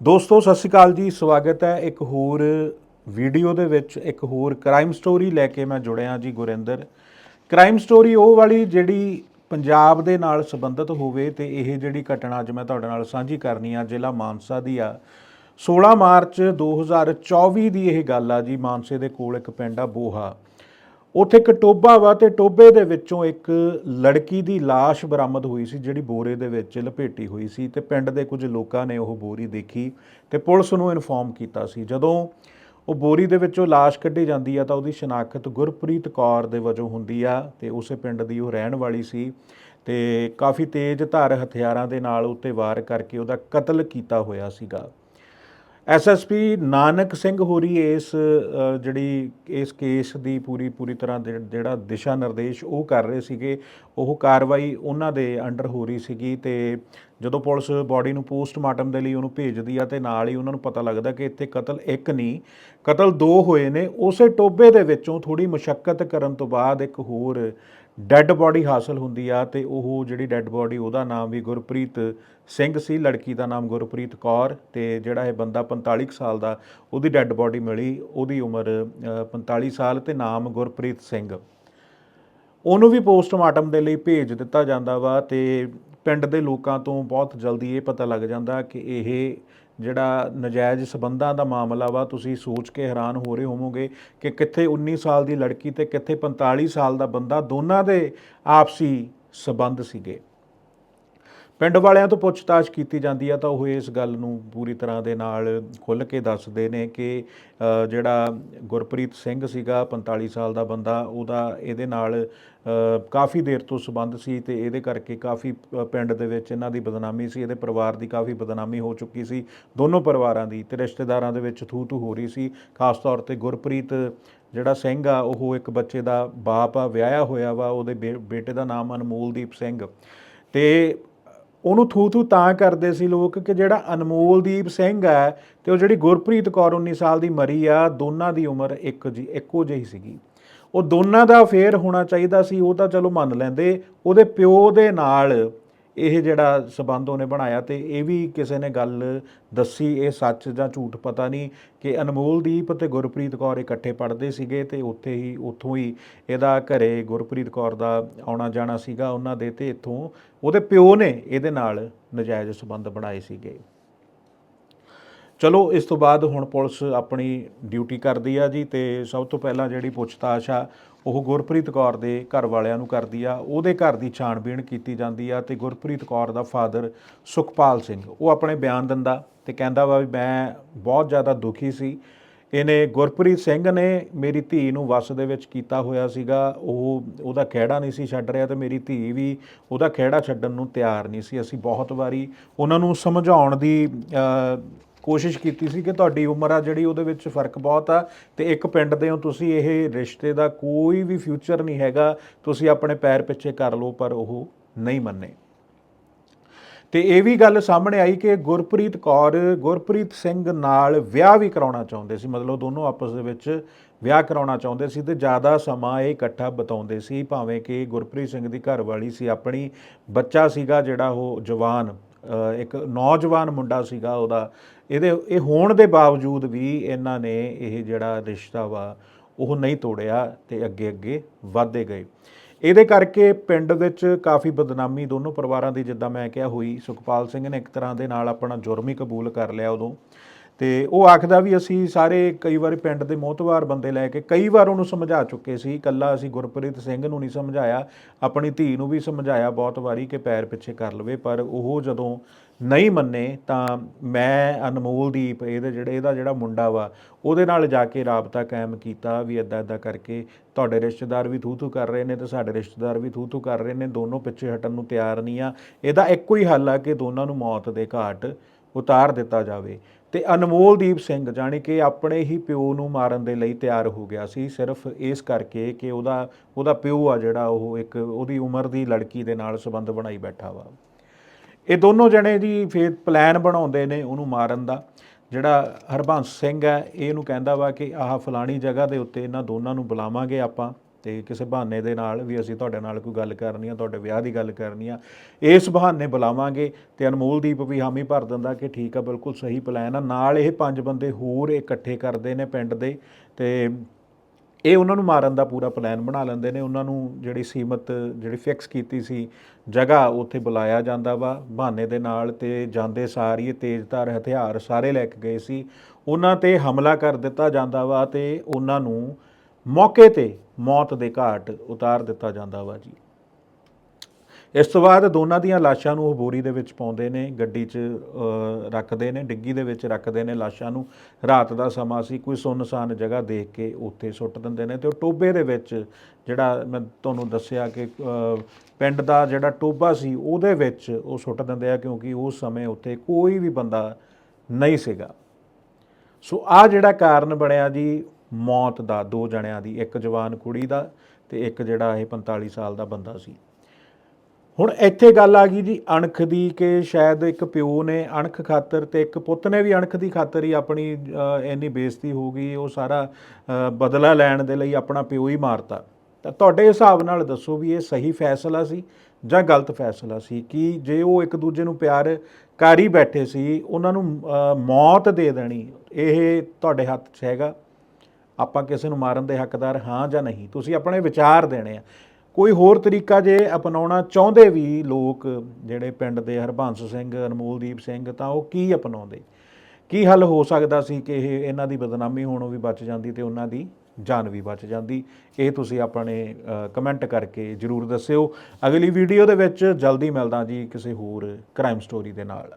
ਦੋਸਤੋ, ਸਤਿ ਸ਼੍ਰੀ ਅਕਾਲ ਜੀ। ਸਵਾਗਤ ਹੈ ਇੱਕ ਹੋਰ ਵੀਡੀਓ ਦੇ ਵਿੱਚ, ਇੱਕ ਹੋਰ ਕ੍ਰਾਈਮ ਸਟੋਰੀ ਲੈ ਕੇ ਮੈਂ ਜੁੜਿਆ ਜੀ ਗੁਰਿੰਦਰ। ਕ੍ਰਾਈਮ ਸਟੋਰੀ ਉਹ ਵਾਲੀ ਜਿਹੜੀ ਪੰਜਾਬ ਦੇ ਨਾਲ ਸੰਬੰਧਿਤ ਹੋਵੇ ਤੇ ਇਹ ਜਿਹੜੀ ਘਟਨਾ ਅੱਜ ਮੈਂ ਤੁਹਾਡੇ ਨਾਲ ਸਾਂਝੀ ਕਰਨੀ ਆ, ਜ਼ਿਲ੍ਹਾ ਮਾਨਸਾ ਦੀ ਆ। 16 ਮਾਰਚ 2024 ਦੀ ਇਹ ਗੱਲ ਆ ਜੀ, ਮਾਨਸੇ ਦੇ ਕੋਲ ਇੱਕ ਪਿੰਡ ਆ, ਬੋਹਾ। ਉੱਥੇ ਇੱਕ ਟੋਬਾ ਵਾ ਤੇ ਟੋਬੇ ਦੇ ਵਿੱਚੋਂ ਇੱਕ ਲੜਕੀ ਦੀ ਲਾਸ਼ ਬਰਾਮਦ ਹੋਈ ਸੀ, ਜਿਹੜੀ ਬੋਰੇ ਦੇ ਵਿੱਚ ਲਪੇਟੀ ਹੋਈ ਸੀ ਤੇ ਪਿੰਡ ਦੇ ਕੁਝ ਲੋਕਾਂ ਨੇ ਉਹ ਬੋਰੀ ਦੇਖੀ ਤੇ ਪੁਲਿਸ ਨੂੰ ਇਨਫੋਰਮ ਕੀਤਾ ਸੀ। ਜਦੋਂ ਉਹ ਬੋਰੀ ਦੇ ਵਿੱਚੋਂ ਲਾਸ਼ ਕੱਢੀ ਜਾਂਦੀ ਆ ਤਾਂ ਉਹਦੀ ਸ਼ਨਾਖਤ ਗੁਰਪ੍ਰੀਤ ਕੌਰ ਦੇ ਵਜੋਂ ਹੁੰਦੀ ਆ ਤੇ ਉਸੇ ਪਿੰਡ ਦੀ ਉਹ ਰਹਿਣ ਵਾਲੀ ਸੀ ਤੇ ਕਾਫੀ ਤੇਜ਼ ਧਾਰ ਹਥਿਆਰਾਂ ਦੇ ਨਾਲ ਉੱਤੇ ਵਾਰ ਕਰਕੇ ਉਹਦਾ ਕਤਲ ਕੀਤਾ ਹੋਇਆ ਸੀਗਾ। ਐਸਐਸਪੀ ਨਾਨਕ ਸਿੰਘ ਹੋਰੀ ਇਸ ਜਿਹੜੀ ਇਸ ਕੇਸ ਦੀ ਪੂਰੀ ਪੂਰੀ ਤਰ੍ਹਾਂ ਦੇ- ਜਿਹੜਾ ਦਿਸ਼ਾ ਨਿਰਦੇਸ਼ ਉਹ ਕਰ ਰਹੇ ਸੀਗੇ, ਉਹ ਕਾਰਵਾਈ ਉਹਨਾਂ ਦੇ ਅੰਡਰ ਹੋ ਰਹੀ ਸੀਗੀ ਤੇ ਜਦੋਂ ਪੁਲਿਸ ਬਾਡੀ ਨੂੰ ਪੋਸਟਮਾਰਟਮ ਦੇ ਲਈ ਉਹਨੂੰ ਭੇਜਦੀ ਆ ਤੇ ਨਾਲ ਹੀ ਉਹਨਾਂ ਨੂੰ ਪਤਾ ਲੱਗਦਾ ਕਿ ਇੱਥੇ ਕਤਲ ਇੱਕ ਨਹੀਂ, ਕਤਲ ਦੋ ਹੋਏ ਨੇ, ਉਸੇ ਟੋਬੇ ਦੇ ਵਿੱਚੋਂ ਥੋੜੀ ਮੁਸ਼ਕਲ ਕਰਨ ਤੋਂ ਬਾਅਦ ਇੱਕ ਹੋਰ ਡੈੱਡ ਬਾਡੀ ਹਾਸਲ ਹੁੰਦੀ ਆ ਤੇ ਉਹ ਜਿਹੜੀ ਡੈੱਡ ਬਾਡੀ ਉਹਦਾ ਨਾਮ ਵੀ ਗੁਰਪ੍ਰੀਤ ਸਿੰਘ ਸੀ ਲੜਕੀ ਦਾ ਨਾਮ ਗੁਰਪ੍ਰੀਤ ਕੌਰ ਤੇ ਜਿਹੜਾ ਇਹ ਬੰਦਾ 45 ਕੁ ਸਾਲ ਦਾ ਉਹਦੀ ਡੈੱਡ ਬਾਡੀ ਮਿਲੀ ਉਹਦੀ ਉਮਰ ਅ, 45 ਸਾਲ ਤੇ ਨਾਮ ਗੁਰਪ੍ਰੀਤ ਸਿੰਘ। ਉਹਨੂੰ ਵੀ ਪੋਸਟਮਾਰਟਮ ਦੇ ਲਈ ਭੇਜ ਦਿੱਤਾ ਜਾਂਦਾ ਵਾ ਤੇ ਪਿੰਡ ਦੇ ਲੋਕਾਂ ਤੋਂ ਬਹੁਤ ਜਲਦੀ ਇਹ ਪਤਾ ਲੱਗ ਜਾਂਦਾ ਕਿ ਇਹ ਜਿਹੜਾ ਨਜਾਇਜ਼ ਸਬੰਧਾਂ ਦਾ ਮਾਮਲਾ ਵਾ, ਤੁਸੀਂ ਸੋਚ ਕੇ ਹੈਰਾਨ ਹੋ ਰਹੇ ਹੋਵੋਗੇ ਕਿ ਕਿੱਥੇ 19 ਸਾਲ ਦੀ ਲੜਕੀ ਤੇ ਕਿੱਥੇ 45 ਸਾਲ ਦਾ ਬੰਦਾ, ਦੋਨਾਂ ਦੇ ਆਪਸੀ ਸਬੰਧ ਸੀਗੇ। ਪਿੰਡ ਵਾਲਿਆਂ ਤੋਂ ਪੁੱਛਤਾਛ ਕੀਤੀ ਜਾਂਦੀ ਆ, ਤਾਂ ਉਹ ਇਸ ਗੱਲ ਨੂੰ ਪੂਰੀ ਤਰ੍ਹਾਂ ਦੇ ਨਾਲ ਖੁੱਲ੍ਹ ਕੇ ਦੱਸਦੇ ਨੇ ਕਿ ਜਿਹੜਾ ਗੁਰਪ੍ਰੀਤ ਸਿੰਘ ਸੀਗਾ 45 ਸਾਲ ਦਾ ਬੰਦਾ, ਉਹਦਾ ਇਹਦੇ ਨਾਲ ਕਾਫੀ ਦੇਰ ਤੋਂ ਸਬੰਧ ਸੀ ਤੇ ਇਹਦੇ ਕਰਕੇ ਕਾਫੀ ਪਿੰਡ ਦੇ ਵਿੱਚ ਇਹਨਾਂ ਦੀ ਬਦਨਾਮੀ ਸੀ, ਇਹਦੇ ਪਰਿਵਾਰ ਦੀ ਕਾਫੀ ਬਦਨਾਮੀ ਹੋ ਚੁੱਕੀ ਸੀ, ਦੋਨੋਂ ਪਰਿਵਾਰਾਂ ਦੀ ਤੇ ਰਿਸ਼ਤੇਦਾਰਾਂ ਦੇ ਵਿੱਚ ਥੂ ਥੂ ਹੋ ਰਹੀ ਸੀ, ਖਾਸ ਤੌਰ ਤੇ ਗੁਰਪ੍ਰੀਤ ਜਿਹੜਾ ਸਿੰਘ ਆ, ਉਹ ਇੱਕ ਬੱਚੇ ਦਾ ਬਾਪ ਆ, ਵਿਆਹਿਆ ਹੋਇਆ ਵਾ, ਉਹਦੇ ਬੇ- ਬੇਟੇ ਦਾ ਨਾਮ ਅਨਮੋਲਦੀਪ ਸਿੰਘ ਤੇ ਉਹਨੂੰ ਥੂ ਥੂ ਤਾਂ ਕਰਦੇ ਸੀ ਲੋਕ ਕਿ ਜਿਹੜਾ ਅਨਮੋਲਦੀਪ ਸਿੰਘ ਹੈ ਤੇ ਉਹ ਜਿਹੜੀ ਗੁਰਪ੍ਰੀਤ ਕੌਰ 19 ਸਾਲ ਦੀ ਮਰੀ ਆ, ਦੋਨਾਂ ਦੀ ਉਮਰ ਇੱਕ ਜੀ, ਇੱਕੋ ਜਿਹੀ ਸੀਗੀ। ਉਹ ਦੋਨਾਂ ਦਾ ਫੇਰ ਹੋਣਾ ਚਾਹੀਦਾ ਸੀ, ਉਹ ਤਾਂ ਚਲੋ ਮੰਨ ਲੈਂਦੇ, ਉਹਦੇ ਪਿਓ ਦੇ ਨਾਲ ਇਹ ਜਿਹੜਾ ਸਬੰਧ ਉਹਨੇ ਬਣਾਇਆ ਤੇ ਇਹ ਵੀ ਕਿਸੇ ਨੇ ਗੱਲ ਦੱਸੀ, ਇਹ ਸੱਚ ਜਾਂ ਝੂਠ ਪਤਾ ਨਹੀਂ ਕਿ ਅਨਮੋਲਦੀਪ ਤੇ ਗੁਰਪ੍ਰੀਤ ਕੌਰ ਇਕੱਠੇ ਪੜ੍ਹਦੇ ਸੀਗੇ ਤੇ ਉੱਥੇ ਹੀ, ਉੱਥੋਂ ਹੀ ਇਹਦਾ ਘਰੇ ਗੁਰਪ੍ਰੀਤ ਕੌਰ ਦਾ ਆਉਣਾ ਜਾਣਾ ਸੀਗਾ ਉਹਨਾਂ ਦੇ ਤੇ ਇੱਥੋਂ ਉਹਦੇ ਪਿਓ ਨੇ ਇਹਦੇ ਨਾਲ ਨਜਾਇਜ਼ ਸਬੰਧ ਬਣਾਏ ਸੀਗੇ। ਚਲੋ, ਇਸ ਤੋਂ ਬਾਅਦ ਹੁਣ ਪੁਲਿਸ ਆਪਣੀ ਡਿਊਟੀ ਕਰਦੀ ਆ ਜੀ ਤੇ ਸਭ ਤੋਂ ਪਹਿਲਾਂ ਜਿਹੜੀ ਪੁੱਛਤਾਛ ਆ ਉਹ ਗੁਰਪ੍ਰੀਤ ਕੌਰ ਦੇ ਘਰ ਵਾਲਿਆਂ ਨੂੰ ਕਰਦੀ ਆ। ਉਹਦੇ ਘਰ ਦੀ ਛਾਣਬੀਣ ਕੀਤੀ ਜਾਂਦੀ ਆ ਤੇ ਗੁਰਪ੍ਰੀਤ ਕੌਰ ਦਾ ਫਾਦਰ ਸੁਖਪਾਲ ਸਿੰਘ, ਉਹ ਆਪਣੇ ਬਿਆਨ ਦਿੰਦਾ ਤੇ ਕਹਿੰਦਾ ਵਾ ਵੀ ਮੈਂ ਬਹੁਤ ਜ਼ਿਆਦਾ ਦੁਖੀ ਸੀ। ਇਹਨੇ ਗੁਰਪ੍ਰੀਤ ਸਿੰਘ ਨੇ ਮੇਰੀ ਧੀ ਨੂੰ ਵਸ ਦੇ ਵਿੱਚ ਕੀਤਾ ਹੋਇਆ ਸੀਗਾ। ਉਹ, ਉਹਦਾ ਖਹਿੜਾ ਨਹੀਂ ਸੀ ਛੱਡ ਰਿਹਾ ਤੇ ਮੇਰੀ ਧੀ ਵੀ ਉਹਦਾ ਖਹਿੜਾ ਛੱਡਣ ਨੂੰ ਤਿਆਰ ਨਹੀਂ ਸੀ। ਅਸੀਂ ਬਹੁਤ ਵਾਰੀ ਉਹਨਾਂ ਨੂੰ ਸਮਝਾਉਣ ਦੀ ਕੋਸ਼ਿਸ਼ ਕੀਤੀ ਸੀ ਕਿ ਤੁਹਾਡੀ ਉਮਰ ਆ ਜਿਹੜੀ ਉਹਦੇ ਵਿੱਚ ਫ਼ਰਕ ਬਹੁਤ ਆ ਤੇ ਇੱਕ ਪਿੰਡ ਦੇ ਹੋ ਤੁਸੀਂ ਇਹ ਰਿਸ਼ਤੇ ਦਾ ਕੋਈ ਵੀ ਫਿਊਚਰ ਨਹੀਂ ਹੈਗਾ, ਤੁਸੀਂ ਆਪਣੇ ਪੈਰ ਪਿੱਛੇ ਕਰ ਲਓ, ਪਰ ਉਹ ਨਹੀਂ ਮੰਨੇ। ਤੇ ਇਹ ਵੀ ਗੱਲ ਸਾਹਮਣੇ ਆਈ ਕਿ ਗੁਰਪ੍ਰੀਤ ਕੌਰ, ਗੁਰਪ੍ਰੀਤ ਸਿੰਘ ਨਾਲ ਵਿਆਹ ਵੀ ਕਰਾਉਣਾ ਚਾਹੁੰਦੇ ਸੀ, ਮਤਲਬ ਦੋਨੋਂ ਆਪਸ ਦੇ ਵਿੱਚ ਵਿਆਹ ਕਰਾਉਣਾ ਚਾਹੁੰਦੇ ਸੀ ਤੇ ਜ਼ਿਆਦਾ ਸਮਾਂ ਇਹ ਇਕੱਠਾ ਬਤਾਉਂਦੇ ਸੀ, ਭਾਵੇਂ ਕਿ ਗੁਰਪ੍ਰੀਤ ਸਿੰਘ ਦੀ ਘਰਵਾਲੀ ਸੀ, ਆਪਣੀ ਬੱਚਾ ਸੀਗਾ ਜਿਹੜਾ ਉਹ ਜਵਾਨ। ਇੱਕ ਨੌਜਵਾਨ ਮੁੰਡਾ ਸੀਗਾ ਉਹਦਾ, ਇਹਦੇ, ਇਹ ਹੋਣ ਦੇ ਬਾਵਜੂਦ ਵੀ ਇਹਨਾਂ ਨੇ ਇਹ ਜਿਹੜਾ ਰਿਸ਼ਤਾ ਵਾ, ਉਹ ਨਹੀਂ ਤੋੜਿਆ ਤੇ ਅੱਗੇ ਅੱਗੇ ਵਧਦੇ ਗਏ। ਇਹਦੇ ਕਰਕੇ ਪਿੰਡ ਵਿੱਚ ਕਾਫੀ ਬਦਨਾਮੀ ਦੋਨੋਂ ਪਰਿਵਾਰਾਂ ਦੀ, ਜਿੱਦਾਂ ਮੈਂ ਕਿਹਾ, ਹੋਈ। ਸੁਖਪਾਲ ਸਿੰਘ ਨੇ ਇੱਕ ਤਰ੍ਹਾਂ ਦੇ ਨਾਲ ਆਪਣਾ ਜੁਰਮ ਹੀ ਕਬੂਲ ਕਰ ਲਿਆ ਉਦੋਂ। ਤੇ ਉਹ ਆਖਦਾ ਵੀ ਅਸੀਂ ਸਾਰੇ ਕਈ ਵਾਰੀ ਪਿੰਡ ਦੇ ਮੋਹਤਵਾਰ ਬੰਦੇ ਲੈ ਕੇ ਕਈ ਵਾਰ ਉਹਨੂੰ ਸਮਝਾ ਚੁੱਕੇ ਸੀ, ਇਕੱਲਾ ਅਸੀਂ ਗੁਰਪ੍ਰੀਤ ਸਿੰਘ ਨੂੰ ਨਹੀਂ ਸਮਝਾਇਆ, ਆਪਣੀ ਧੀ ਨੂੰ ਵੀ ਸਮਝਾਇਆ ਬਹੁਤ ਵਾਰੀ ਕਿ ਪੈਰ ਪਿੱਛੇ ਕਰ ਲਵੇ, ਪਰ ਉਹ ਜਦੋਂ ਨਹੀਂ ਮੰਨੇ ਤਾਂ ਮੈਂ ਅਨਮੋਲਦੀਪ ਇਹਦੇ ਜਿਹੜੇ, ਇਹਦਾ ਜਿਹੜਾ ਮੁੰਡਾ ਵਾ, ਉਹਦੇ ਨਾਲ ਜਾ ਕੇ ਰਾਬਤਾ ਕਾਇਮ ਕੀਤਾ ਵੀ ਇਦਾਂ ਇਦਾਂ ਕਰਕੇ ਤੁਹਾਡੇ ਰਿਸ਼ਤੇਦਾਰ ਵੀ ਥੂ ਥੂ ਕਰ ਰਹੇ ਨੇ ਤੇ ਸਾਡੇ ਰਿਸ਼ਤੇਦਾਰ ਵੀ ਥੂ ਥੂ ਕਰ ਰਹੇ ਨੇ, ਦੋਨੋਂ ਪਿੱਛੇ ਹਟਣ ਨੂੰ ਤਿਆਰ ਨਹੀਂ ਆ। ਇਹਦਾ ਇੱਕੋ ਹੀ ਹੱਲ ਆ ਕਿ ਦੋਨਾਂ ਨੂੰ ਮੌਤ ਦੇ ਘਾਟ ਉਤਾਰ ਦਿੱਤਾ ਜਾਵੇ। ਤੇ ਅਨਮੋਲਦੀਪ ਸਿੰਘ, ਜਾਣੀ ਕਿ ਆਪਣੇ ਹੀ ਪਿਓ ਨੂੰ ਮਾਰਨ ਦੇ ਲਈ ਤਿਆਰ ਹੋ ਗਿਆ ਸੀ, ਸਿਰਫ ਇਸ ਕਰਕੇ ਕਿ ਉਹਦਾ ਉਹਦਾ ਪਿਓ ਆ ਜਿਹੜਾ, ਉਹ ਇੱਕ ਉਹਦੀ ਉਮਰ ਦੀ ਲੜਕੀ ਦੇ ਨਾਲ ਸੰਬੰਧ ਬਣਾਈ ਬੈਠਾ ਵਾ। ਇਹ ਦੋਨੋਂ ਜਣੇ ਜੀ ਫਿਰ ਪਲਾਨ ਬਣਾਉਂਦੇ ਨੇ ਉਹਨੂੰ ਮਾਰਨ ਦਾ। ਜਿਹੜਾ ਹਰਬੰਸ ਸਿੰਘ ਹੈ ਇਹਨੂੰ ਕਹਿੰਦਾ ਵਾ ਕਿ ਆਹ ਫਲਾਣੀ ਜਗ੍ਹਾ ਦੇ ਉੱਤੇ ਇਹਨਾਂ ਦੋਨਾਂ ਨੂੰ ਬੁਲਾਵਾਂਗੇ ਆਪਾਂ। ਤੇ ਕਿਸੇ ਬਹਾਨੇ ਦੇ ਨਾਲ ਵੀ ਅਸੀਂ ਤੁਹਾਡੇ ਨਾਲ ਕੋਈ ਗੱਲ ਕਰਨੀ ਆ, ਤੁਹਾਡੇ ਵਿਆਹ ਦੀ ਗੱਲ ਕਰਨੀ ਆ, ਇਸ ਬਹਾਨੇ ਬੁਲਾਵਾਂਗੇ ਤੇ ਅਨਮੋਲਦੀਪ ਵੀ ਹਾਮੀ ਭਰ ਦਿੰਦਾ ਕਿ ਠੀਕ ਆ, ਬਿਲਕੁਲ ਸਹੀ ਪਲਾਨ ਆ। ਨਾਲ ਇਹ ਪੰਜ ਬੰਦੇ ਹੋਰ ਇਕੱਠੇ ਕਰਦੇ ਨੇ ਪਿੰਡ ਦੇ ਤੇ ਇਹ ਉਹਨਾਂ ਨੂੰ ਮਾਰਨ ਦਾ ਪੂਰਾ ਪਲਾਨ ਬਣਾ ਲੈਂਦੇ ਨੇ। ਉਹਨਾਂ ਨੂੰ ਜਿਹੜੀ ਸੀਮਤ ਜਿਹੜੀ ਫਿਕਸ ਕੀਤੀ ਸੀ ਜਗ੍ਹਾ ਉੱਥੇ ਬੁਲਾਇਆ ਜਾਂਦਾ ਵਾ, ਬਹਾਨੇ ਦੇ ਨਾਲ ਤੇ ਜਾਂਦੇ ਸਾਰ ਹੀ ਇਹ ਤੇਜ਼ਧਾਰ ਹਥਿਆਰ ਸਾਰੇ ਲੈ ਕੇ ਗਏ ਸੀ। ਉਹਨਾਂ ਤੇ ਹਮਲਾ ਕਰ ਦਿੱਤਾ ਜਾਂਦਾ ਵਾ ਤੇ ਉਹਨਾਂ ਨੂੰ ਮੌਕੇ ਤੇ ਮੌਤ ਦੇ ਘਾਟ ਉਤਾਰ ਦਿੱਤਾ ਜਾਂਦਾ ਵਾ ਜੀ। ਇਸ ਤੋਂ ਬਾਅਦ ਦੋਨਾਂ ਦੀਆਂ ਲਾਸ਼ਾਂ ਨੂੰ ਉਹ ਬੋਰੀ ਦੇ ਵਿੱਚ ਪਾਉਂਦੇ ਨੇ, ਗੱਡੀ 'ਚ ਰੱਖਦੇ ਨੇ, ਡਿੱਗੀ ਦੇ ਵਿੱਚ ਰੱਖਦੇ ਨੇ ਲਾਸ਼ਾਂ ਨੂੰ। ਰਾਤ ਦਾ ਸਮਾਂ ਸੀ, ਕੋਈ ਸੁੰਨਸਾਨ ਜਗ੍ਹਾ ਦੇਖ ਕੇ ਉੱਥੇ ਸੁੱਟ ਦਿੰਦੇ ਨੇ ਤੇ ਉਹ ਟੋਬੇ ਦੇ ਵਿੱਚ ਜਿਹੜਾ ਮੈਂ ਤੁਹਾਨੂੰ ਦੱਸਿਆ ਕਿ ਪਿੰਡ ਦਾ ਜਿਹੜਾ ਟੋਬਾ ਸੀ, ਉਹਦੇ ਵਿੱਚ ਉਹ ਸੁੱਟ ਦਿੰਦੇ ਆ ਕਿਉਂਕਿ ਉਸ ਸਮੇਂ ਉੱਥੇ ਕੋਈ ਵੀ ਬੰਦਾ ਨਹੀਂ ਸੀਗਾ। ਸੋ ਆ ਜਿਹੜਾ ਕਾਰਨ ਬਣਿਆ ਜੀ ਮੌਤ ਦਾ ਦੋ ਜਣਿਆਂ ਦੀ, ਇੱਕ ਜਵਾਨ ਕੁੜੀ ਦਾ ਤੇ ਇੱਕ ਜਿਹੜਾ ਇਹ 45 ਸਾਲ ਦਾ ਬੰਦਾ ਸੀ। ਹੁਣ ਇੱਥੇ ਗੱਲ ਆ ਗਈ ਜੀ, ਅਣਖ ਦੀ ਕਿ ਸ਼ਾਇਦ ਇੱਕ ਪਿਓ ਨੇ ਅਣਖ ਖਾਤਰ ਤੇ ਇੱਕ ਪੁੱਤ ਨੇ ਵੀ ਅਣਖ ਦੀ ਖਾਤਰ ਹੀ ਆਪਣੀ ਇੰਨੀ ਬੇਇੱਜ਼ਤੀ ਹੋ ਗਈ, ਉਹ ਸਾਰਾ ਬਦਲਾ ਲੈਣ ਦੇ ਲਈ ਆਪਣਾ ਪਿਓ ਹੀ ਮਾਰਤਾ। ਤਾਂ ਤੁਹਾਡੇ ਹਿਸਾਬ ਨਾਲ ਦੱਸੋ ਵੀ ਇਹ ਸਹੀ ਫੈਸਲਾ ਸੀ ਜਾਂ ਗਲਤ ਫੈਸਲਾ ਸੀ? ਕਿ ਜੇ ਉਹ ਇੱਕ ਦੂਜੇ ਨੂੰ ਪਿਆਰ ਕਰ ਹੀ ਬੈਠੇ ਸੀ, ਉਹਨਾਂ ਨੂੰ ਮੌਤ ਦੇ ਦੇਣੀ, ਇਹ ਤੁਹਾਡੇ ਹੱਥ 'ਚ ਹੈਗਾ? ਆਪਾਂ ਕਿਸੇ ਨੂੰ ਮਾਰਨ ਦੇ ਹੱਕਦਾਰ ਹਾਂ ਜਾਂ ਨਹੀਂ, ਤੁਸੀਂ ਆਪਣੇ ਵਿਚਾਰ ਦੇਣੇ ਆ। ਕੋਈ ਹੋਰ ਤਰੀਕਾ ਜੇ ਅਪਣਾਉਣਾ ਚਾਹੁੰਦੇ ਵੀ ਲੋਕ ਜਿਹੜੇ ਪਿੰਡ ਦੇ ਹਰਬੰਸ ਸਿੰਘ, ਅਨਮੋਲਦੀਪ ਸਿੰਘ, ਤਾਂ ਉਹ ਕੀ ਅਪਣਾਉਂਦੇ? ਕੀ ਹੱਲ ਹੋ ਸਕਦਾ ਸੀ ਕਿ ਇਹ ਇਹਨਾਂ ਦੀ ਬਦਨਾਮੀ ਹੋਣੋਂ ਵੀ ਬਚ ਜਾਂਦੀ ਤੇ ਉਹਨਾਂ ਦੀ ਜਾਨ ਵੀ ਬਚ ਜਾਂਦੀ? ਇਹ ਤੁਸੀਂ ਆਪਣੇ ਕਮੈਂਟ ਕਰਕੇ ਜਰੂਰ ਦੱਸਿਓ। ਅਗਲੀ ਵੀਡੀਓ ਦੇ ਵਿੱਚ ਜਲਦੀ ਮਿਲਦਾ ਜੀ ਕਿਸੇ ਹੋਰ ਕ੍ਰਾਈਮ ਸਟੋਰੀ ਦੇ ਨਾਲ।